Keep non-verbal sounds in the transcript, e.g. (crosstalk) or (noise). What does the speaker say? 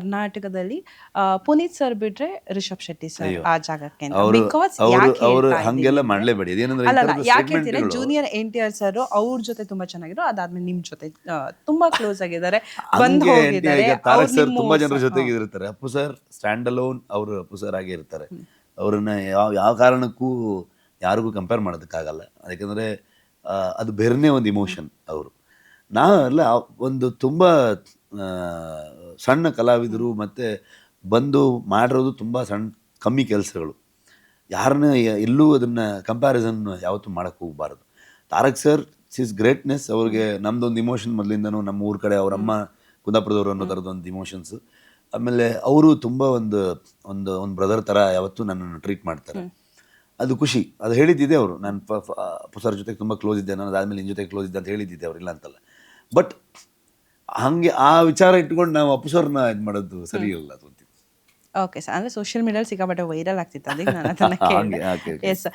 ಕರ್ನಾಟಕದಲ್ಲಿ ಪುನೀತ್ ಸರ್ ಬಿಟ್ರೆ ರಿಷಬ್ ಶೆಟ್ಟಿ ಸರ್. ಆ ಜಾಗಕ್ಕೆ ಅವ್ರು ಅವರು ಅವರು ಹಂಗೆಲ್ಲ ಮಾಡ್ಲೇಬೇಡಿ. ಇದೇನಂದ್ರೆ ಈ ಅಲ್ಲ ಥರದ ಯಾಕೆ segment ಹೇಳ್ತೀನಿ junior N T R sir ಅವ್ರ ಜೊತೆ ತುಂಬಾ ಚೆನ್ನಾಗಿದ್ರು. ಅದಾದ್ಮೇಲೆ ನಿಮ್ ಜೊತೆ ಆ, ತುಂಬಾ ಕ್ಲೋಸ್ ಆಗಿದ್ದಾರೆ. ಬಂದ್ ಹಂಗೆ ಹೋಗಿದ್ದಾರೆ. ಈಗ ಅವ್ರು ತಾರಕ್ ಸರ್ ನಿಮ್ಮ ತುಂಬಾ ಜನರ ಜೊತೆಗೆ ಇರ್ತಾರೆ ಅಪ್ಪು ಸರ್ ಸ್ಟ್ಯಾಂಡ್ ಅಲೋನ್ ಅವರು ಅಪ್ಪು ಸರ್ ಆಗಿ ಇರ್ತಾರೆ. ಅವ್ರನ್ನ ಯಾವ ಯಾವ ಕಾರಣಕ್ಕೂ ಯಾರಿಗೂ ಕಂಪೇರ್ ಮಾಡೋದಕ್ಕಾಗಲ್ಲ. ಯಾಕಂದ್ರೆ ಅದು ಬೇರೆನೇ ಒಂದು ಇಮೋಷನ್ ಅವರು. ನಾವೆಲ್ಲ ಒಂದು ತುಂಬ ಸಣ್ಣ ಕಲಾವಿದರು ಮತ್ತು ಬಂದು ಮಾಡಿರೋದು ತುಂಬ ಸಣ್ಣ ಕಮ್ಮಿ ಕೆಲಸಗಳು. ಯಾರನ್ನ ಎಲ್ಲೂ ಅದನ್ನು ಕಂಪ್ಯಾರಿಸನ್ ಯಾವತ್ತೂ ಮಾಡೋಕ್ಕೆ ಹೋಗಬಾರ್ದು. ತಾರಕ್ ಸರ್ ಸಿಸ್ ಗ್ರೇಟ್ನೆಸ್ ಅವ್ರಿಗೆ ನಮ್ಮದೊಂದು ಇಮೋಷನ್ ಮೊದಲಿಂದನೂ ನಮ್ಮ ಊರ ಕಡೆ ಅವರಮ್ಮ ಕುಂದಾಪುರದವರು ಅನ್ನೋ ಥರದೊಂದು ಒಂದು ಇಮೋಷನ್ಸ್ ಆಮೇಲೆ ಅವರು ತುಂಬ ಒಂದು ಒಂದು ಒಂದು ಬ್ರದರ್ ಥರ ಯಾವತ್ತೂ ನನ್ನನ್ನು ಟ್ರೀಟ್ ಮಾಡ್ತಾರೆ. ಅದು ಖುಷಿ. ಅದು ಹೇಳಿದ್ದಿದೆ ಅವರು. ನಾನು ಸರ್ ಜೊತೆ ತುಂಬ ಕ್ಲೋಸ್ ಇದ್ದೆ ನಾನು ಅದಾದಮೇಲೆ ನಿನ್ನ ಜೊತೆ ಕ್ಲೋಸ್ ಇದ್ದೆ ಅಂತ ಹೇಳಿದ್ದಿದ್ದೆ ಅವ್ರು ಇಲ್ಲ ಅಂತಲ್ಲ. ಬಟ್ ಹಂಗೆ ಆ ವಿಚಾರ ಇಟ್ಕೊಂಡು ನಾವು ಅಪಸರ್ನ ಸರ್ನ ಇದು ಮಾಡೋದು ಸರಿ ಇಲ್ಲ ಓಕೆ ಸರ್ ಅಂದ್ರೆ ಸೋಷಿಯಲ್ ಮೀಡಿಯಾ ಸಿಕ್ಕಾಪಟ್ಟೆ ವೈರಲ್ ಆಗ್ತಿತ್ತು. ಅದಕ್ಕೆ ನಾನು ಅದನ್ನ. ಎಸ್ (laughs)